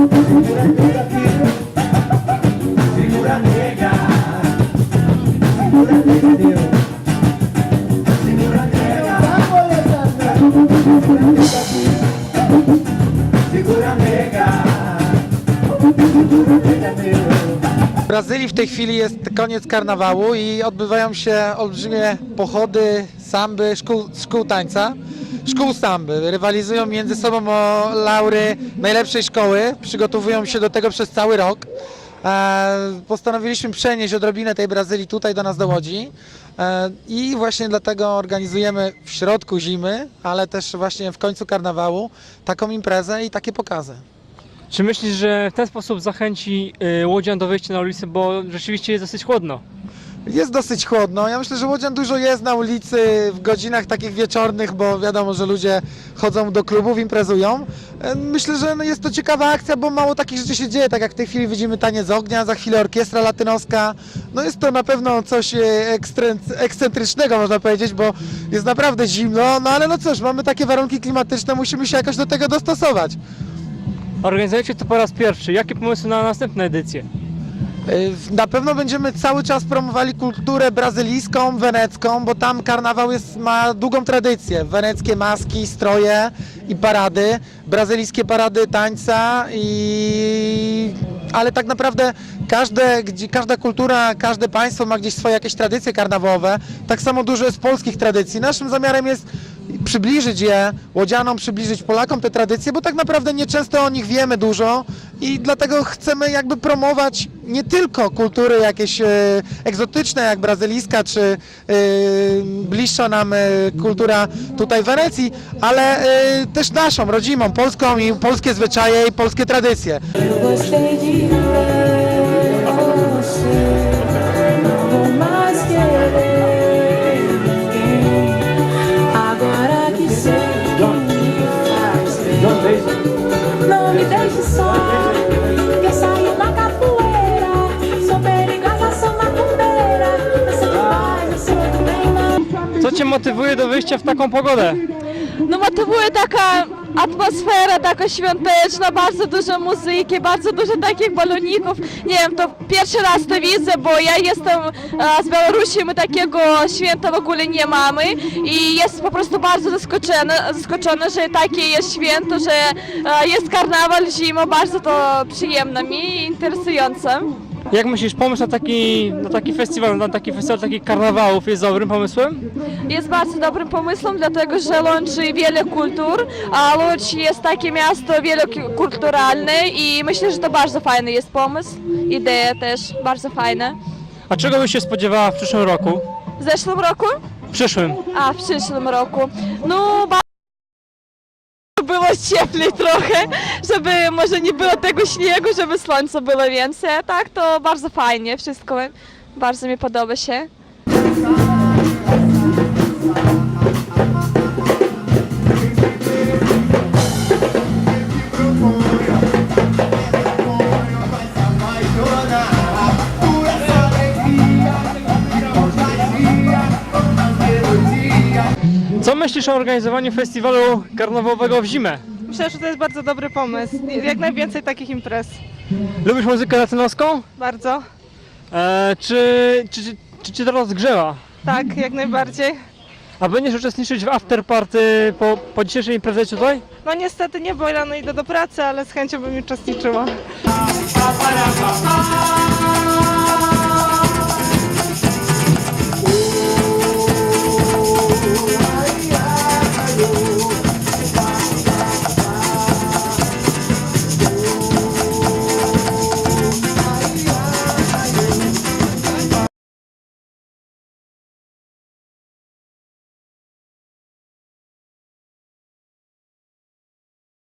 W Brazylii w tej chwili jest koniec karnawału i odbywają się olbrzymie pochody samby, szkół, szkół tańca, szkół samby. Rywalizują między sobą o laury najlepszej szkoły, przygotowują się do tego przez cały rok. E, postanowiliśmy przenieść odrobinę tej Brazylii tutaj do nas do Łodzi e, i właśnie dlatego organizujemy w środku zimy, ale też właśnie w końcu karnawału taką imprezę i takie pokazy. Czy myślisz, że w ten sposób zachęci y, łodzian do wyjścia na ulicę, bo rzeczywiście jest dosyć chłodno? Jest dosyć chłodno. Ja myślę, że Łodzian dużo jest na ulicy w godzinach takich wieczornych, bo wiadomo, że ludzie chodzą do klubów, imprezują. E, Myślę, że no jest to ciekawa akcja, bo mało takich rzeczy się dzieje. Tak jak w tej chwili widzimy taniec ognia, za chwilę orkiestra latynoska. No jest to na pewno coś e, ekscentrycznego, można powiedzieć, bo jest naprawdę zimno. No ale no cóż, mamy takie warunki klimatyczne, musimy się jakoś do tego dostosować. Organizujecie to po raz pierwszy. Jakie pomysły na następne edycje? Y, Na pewno będziemy cały czas promowali kulturę brazylijską, wenecką, bo tam karnawał jest, ma długą tradycję. Weneckie maski, stroje i parady, brazylijskie parady tańca i... Ale tak naprawdę każde, gdzie, każda kultura, każde państwo ma gdzieś swoje jakieś tradycje karnawałowe. Tak samo dużo jest polskich tradycji. Naszym zamiarem jest przybliżyć je łodzianom, przybliżyć Polakom te tradycje, bo tak naprawdę nieczęsto o nich wiemy dużo i dlatego chcemy jakby promować nie tylko kultury jakieś e, egzotyczne jak brazylijska czy e, bliższa nam e, kultura tutaj w Wenecji, ale e, też naszą, rodzimą, polską i polskie zwyczaje i polskie tradycje. Não me deixe só. Que eu saio Co Cię motywuje do wyjścia w taką pogodę? No motywuje taka atmosfera taka świąteczna, bardzo dużo muzyki, bardzo dużo takich baloników. Nie wiem, to pierwszy raz to widzę, bo ja jestem e, z Białorusi, my takiego święta w ogóle nie mamy i jest po prostu bardzo zaskoczona, zaskoczona że takie jest święto, że e, jest karnawal zimą, bardzo to przyjemne mi i interesujące. Jak myślisz, pomysł na taki, na taki festiwal, na taki festiwal takich karnawałów jest dobrym pomysłem? Jest bardzo dobrym pomysłem, dlatego że łączy wiele kultur, a Łódź jest takie miasto wielokulturalne i myślę, że to bardzo fajny jest pomysł, idea też bardzo fajna. A czego byś się spodziewała w przyszłym roku? W zeszłym roku? W przyszłym. A, w przyszłym roku. No, bardzo było cieplej trochę, żeby może nie było tego śniegu, żeby słońca było więcej. Tak to bardzo fajnie, wszystko bardzo mi podoba się. Co myślisz o organizowaniu festiwalu karnawałowego w zimę? Myślę, że to jest bardzo dobry pomysł. Jak najwięcej takich imprez. Lubisz muzykę latynoską? Bardzo. E, czy, czy, czy, czy cię to rozgrzewa? Tak, jak najbardziej. A będziesz uczestniczyć w afterparty po, po dzisiejszej imprezie tutaj? No niestety nie, bo rano idę do pracy, ale z chęcią bym uczestniczyła.